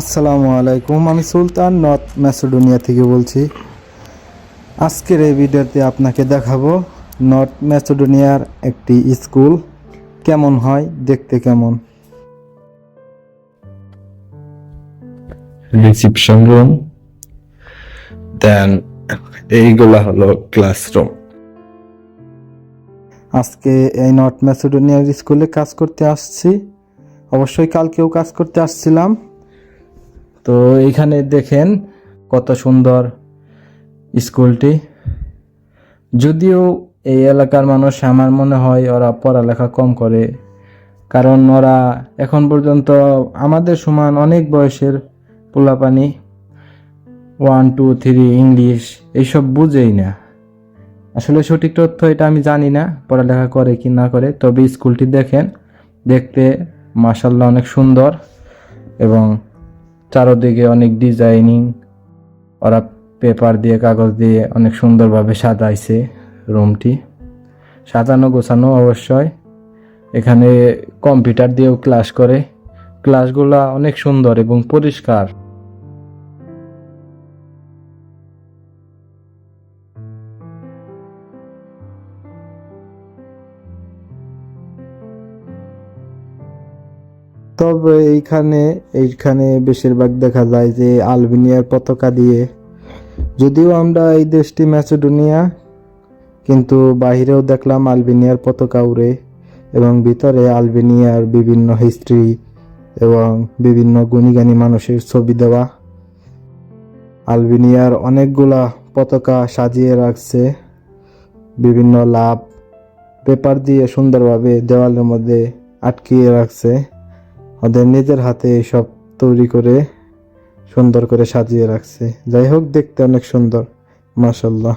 আসসালামু আলাইকুম আমি সুলতান নর্থ ম্যাসেডোনিয়া থেকে বলছি। আজকের এই ভিডিওতে আপনাকে দেখাবো নর্থ ম্যাসেডোনিয়ার একটি স্কুল কেমন হয় দেখতে কেমন। রিসিপশন রুম দেন এইগুলা হলো ক্লাসরুম। আজকে এই নর্থ ম্যাসেডোনিয়ার স্কুলে কাজ করতে আসছি। অবশ্যই কালকেও কাজ করতে আসছিলাম। তো এইখানে দেখেন কত সুন্দর স্কুলটি। যদিও এই এলাকার মানুষ আমার মনে হয় ওরা পড়ালেখা কম করে, কারণ ওরা এখন পর্যন্ত আমাদের সমান অনেক বয়সের পোলাপানি ওয়ান টু থ্রি ইংলিশ এইসব বুঝেই না। আসলে সঠিক তথ্য এটা আমি জানি না, পড়ালেখা করে কি না করে, তবে স্কুলটি দেখেন, দেখতে মাসাল্লাহ অনেক সুন্দর এবং চারোদিকে অনেক ডিজাইনিং ওরা পেপার দিয়ে, কাগজ দিয়ে অনেক সুন্দরভাবে সাজাইছে রুমটি সাজানো, গোছানো অবশ্যই। এখানে কম্পিউটার দিয়েও ক্লাস করে। ক্লাসগুলা অনেক সুন্দর এবং পরিষ্কার। তবে এইখানে এইখানে বেশিরভাগ দেখা যায় যে আলবেনিয়ার পতাকা দিয়ে। যদিও আমরা এই দেশটি ম্যাসেডোনিয়া, কিন্তু বাহিরেও দেখলাম আলবেনিয়ার পতাকা উড়ে এবং ভিতরে আলবেনিয়ার বিভিন্ন হিস্ট্রি এবং বিভিন্ন গুণীগানী মানুষের ছবি দেওয়া। আলবেনিয়ার অনেকগুলা পতাকা সাজিয়ে রাখছে। বিভিন্ন লাভ পেপার দিয়ে সুন্দরভাবে দেওয়ালের মধ্যে আটকিয়ে রাখছে। ওদের নিজের হাতে সব তৈরি করে সুন্দর করে সাজিয়ে রাখছে। যাই হোক, দেখতে অনেক সুন্দর মাশাল্লাহ